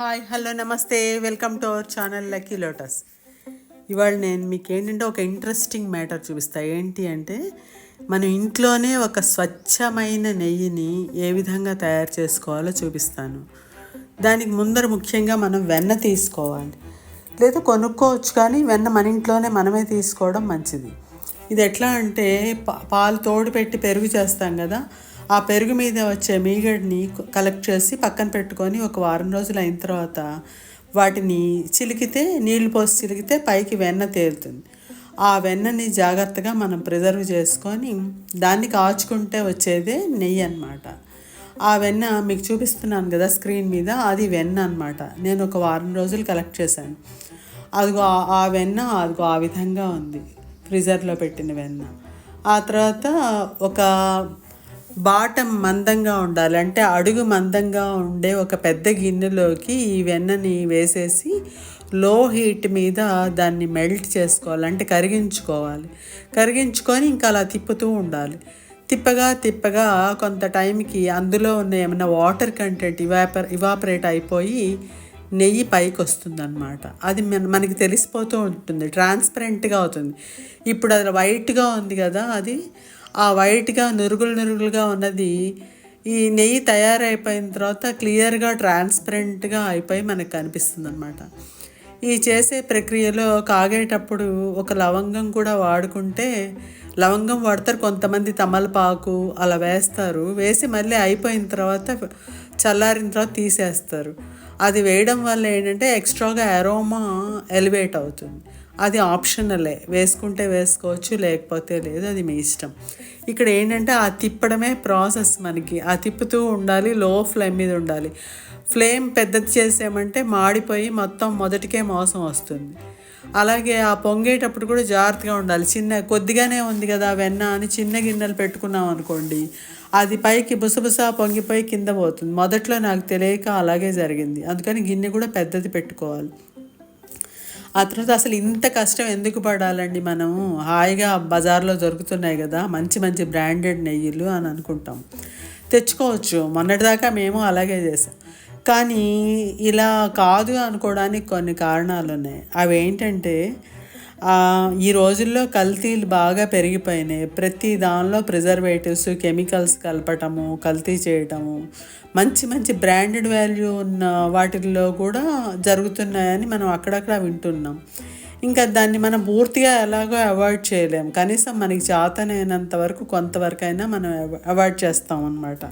Hi hello నమస్తే. Welcome to our channel lucky lotus. ఇవాళ నేను మీకు ఏంటంటే ఒక ఇంట్రెస్టింగ్ మ్యాటర్ చూపిస్తా. ఏంటి అంటే మనం ఇంట్లోనే ఒక స్వచ్ఛమైన నెయ్యిని ఏ విధంగా తయారు చేసుకోవాలో చూపిస్తాను. దానికి ముందర ముఖ్యంగా మనం వెన్న తీసుకోవాలి. లేదా కొనుక్కోవచ్చు కానీ వెన్న మన ఇంట్లోనే మనమే తీసుకోవడం మంచిది. ఇది ఎట్లా అంటే పా- పాలు తోడు పెట్టి పెరుగు చేస్తాం కదా ఆ పెరుగు మీద వచ్చే మీగడిని కలెక్ట్ చేసి పక్కన పెట్టుకొని ఒక వారం రోజులు అయిన తర్వాత వాటిని చిలికితే నీళ్ళు పోసి చిలికితే పైకి వెన్న తేలుతుంది. ఆ వెన్నని జాగ్రత్తగా మనం ప్రిజర్వ్ చేసుకొని దాన్ని కాచుకుంటే వచ్చేదే నెయ్యి అన్నమాట. ఆ వెన్న మీకు చూపిస్తున్నాను కదా స్క్రీన్ మీద అది వెన్న అనమాట నేను ఒక వారం రోజులు కలెక్ట్ చేశాను. అదిగో ఆ- ఆ వెన్న అదిగో ఆ విధంగా ఉంది. ఫ్రీజర్లో పెట్టిన వెన్న. ఆ తర్వాత ఒక బాటం మందంగా ఉండాలి. అంటే అడుగు మందంగా ఉండే ఒక పెద్ద గిన్నెలోకి ఈ వెన్నని వేసేసి లో హీట్ మీద దాన్ని మెల్ట్ చేసుకోవాలి. అంటే కరిగించుకోవాలి. కరిగించుకొని ఇంకా అలా తిప్పుతూ ఉండాలి. తిప్పగా తిప్పగా కొంత టైంకి అందులో ఉన్న ఏమైనా వాటర్ కంటెంట్ ఇవాపర్ ఇవాపరేట్ అయిపోయి నెయ్యి పైకి వస్తుందన్నమాట. అది మన మనకి తెలిసిపోతూ ఉంటుంది. ట్రాన్స్పరెంట్గా అవుతుంది. ఇప్పుడు అది వైట్గా ఉంది కదా అది ఆ వైట్గా నురుగులు నురుగులుగా ఉన్నది. ఈ నెయ్యి తయారైపోయిన తర్వాత క్లియర్గా ట్రాన్స్పరెంట్గా అయిపోయి మనకు కనిపిస్తుంది అనమాట ఈ చేసే ప్రక్రియలో కాగేటప్పుడు ఒక లవంగం కూడా వాడుకుంటే లవంగం వాడతారు కొంతమంది తమలపాకు అలా వేస్తారు. వేసి మళ్ళీ అయిపోయిన తర్వాత చల్లారిన తర్వాత తీసేస్తారు. అది వేయడం వల్ల ఏంటంటే ఎక్స్ట్రాగా అరోమా ఎలివేట్ అవుతుంది. అది ఆప్షనలే. వేసుకుంటే వేసుకోవచ్చు లేకపోతే లేదు అది మీ ఇష్టం. ఇక్కడ ఏంటంటే ఆ తిప్పడమే ప్రాసెస్ మనకి. ఆ తిప్పుతూ ఉండాలి లో ఫ్లేమ్ మీద ఉండాలి. ఫ్లేమ్ పెద్దది చేసామంటే మాడిపోయి మొత్తం మొదటికే మోసం వస్తుంది. అలాగే ఆ పొంగేటప్పుడు కూడా జాగ్రత్తగా ఉండాలి. చిన్న కొద్దిగానే ఉంది కదా వెన్న అని చిన్న గిన్నెలు పెట్టుకున్నాం అనుకోండి అది పైకి బుసబుస పొంగిపోయి కింద పోతుంది. మొదట్లో నాకు తెలియక అలాగే జరిగింది. అందుకని గిన్నె కూడా పెద్దది పెట్టుకోవాలి. ఆ తర్వాత అసలు ఇంత కష్టం ఎందుకు పడాలండి మనము? హాయిగా బజార్లో దొరుకుతున్నాయి కదా మంచి మంచి బ్రాండెడ్ నెయ్యిలు అని అనుకుంటాం. తెచ్చుకోవచ్చు. మొన్నటిదాకా మేము అలాగే చేసాం. కానీ ఇలా కాదు అనుకోవడానికి కొన్ని కారణాలు ఉన్నాయి. అవి ఏంటంటే ఈ రోజుల్లో కల్తీలు బాగా పెరిగిపోయినాయి. ప్రతి దానిలో ప్రిజర్వేటివ్స్ కెమికల్స్ కలపటము కల్తీ చేయటము మంచి మంచి బ్రాండెడ్ వాల్యూ ఉన్న వాటిల్లో కూడా జరుగుతున్నాయని మనం అక్కడక్కడ వింటున్నాం. ఇంకా దాన్ని మనం పూర్తిగా ఎలాగో అవాయిడ్ చేయలేం. కనీసం మనకి చేతనైనంత వరకు కొంతవరకైనా మనం అవాయిడ్ చేస్తాం అన్నమాట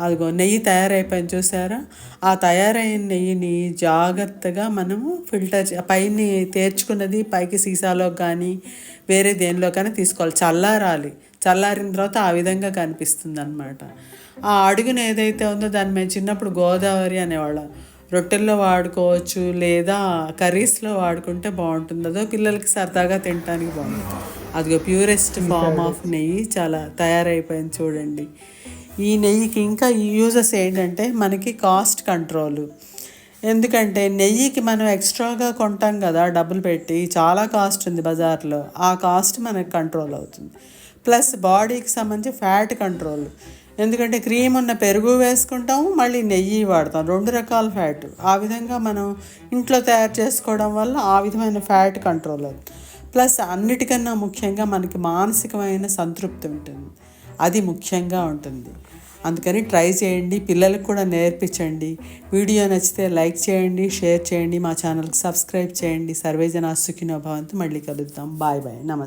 అదిగో నెయ్యి తయారైపోయింది చూసారా? ఆ తయారైన నెయ్యిని జాగ్రత్తగా మనము ఫిల్టర్ పైన తేర్చుకున్నది పైకి సీసాలో కానీ వేరే దేనిలో కానీ తీసుకోవాలి. చల్లారాలి. చల్లారిన తర్వాత ఆ విధంగా కనిపిస్తుంది అనమాట ఆ అడుగున ఏదైతే ఉందో దాన్ని మేము చిన్నప్పుడు గోదావరి అనేవాళ్ళం. రొట్టెల్లో వాడుకోవచ్చు లేదా కర్రీస్లో వాడుకుంటే బాగుంటుంది. అదో పిల్లలకి సరదాగా తినడానికి బాగుంటుంది. అదిగో ప్యూరెస్ట్ ఫామ్ ఆఫ్ నెయ్యి చాలా తయారైపోయింది చూడండి. ఈ నెయ్యికి ఇంకా యూజెస్ ఏంటంటే మనకి కాస్ట్ కంట్రోల్. ఎందుకంటే నెయ్యికి మనం ఎక్స్ట్రాగా కొంటాం కదా డబ్బులు పెట్టి చాలా కాస్ట్ ఉంది బజార్లో. ఆ కాస్ట్ మనకి కంట్రోల్ అవుతుంది. ప్లస్ బాడీకి సంబంధించి ఫ్యాట్ కంట్రోల్. ఎందుకంటే క్రీమ్ ఉన్న పెరుగు వేసుకుంటాము మళ్ళీ నెయ్యి వాడతాం. రెండు రకాల ఫ్యాట్. ఆ విధంగా మనం ఇంట్లో తయారు చేసుకోవడం వల్ల ఆ విధమైన ఫ్యాట్ కంట్రోల్ అవుతుంది. ప్లస్ అన్నిటికన్నా ముఖ్యంగా మనకి మానసికమైన సంతృప్తి ఉంటుంది. అది ముఖ్యంగా ఉంటుంది. అందుకని ట్రై చేయండి పిల్లలకు కూడా నేర్పించండి. వీడియో నచ్చితే లైక్ చేయండి షేర్ చేయండి మా ఛానల్కి సబ్స్క్రైబ్ చేయండి. సర్వేజన సుఖినో భవంతు. మళ్ళీ కలుద్దాం. Bye bye. నమస్తే.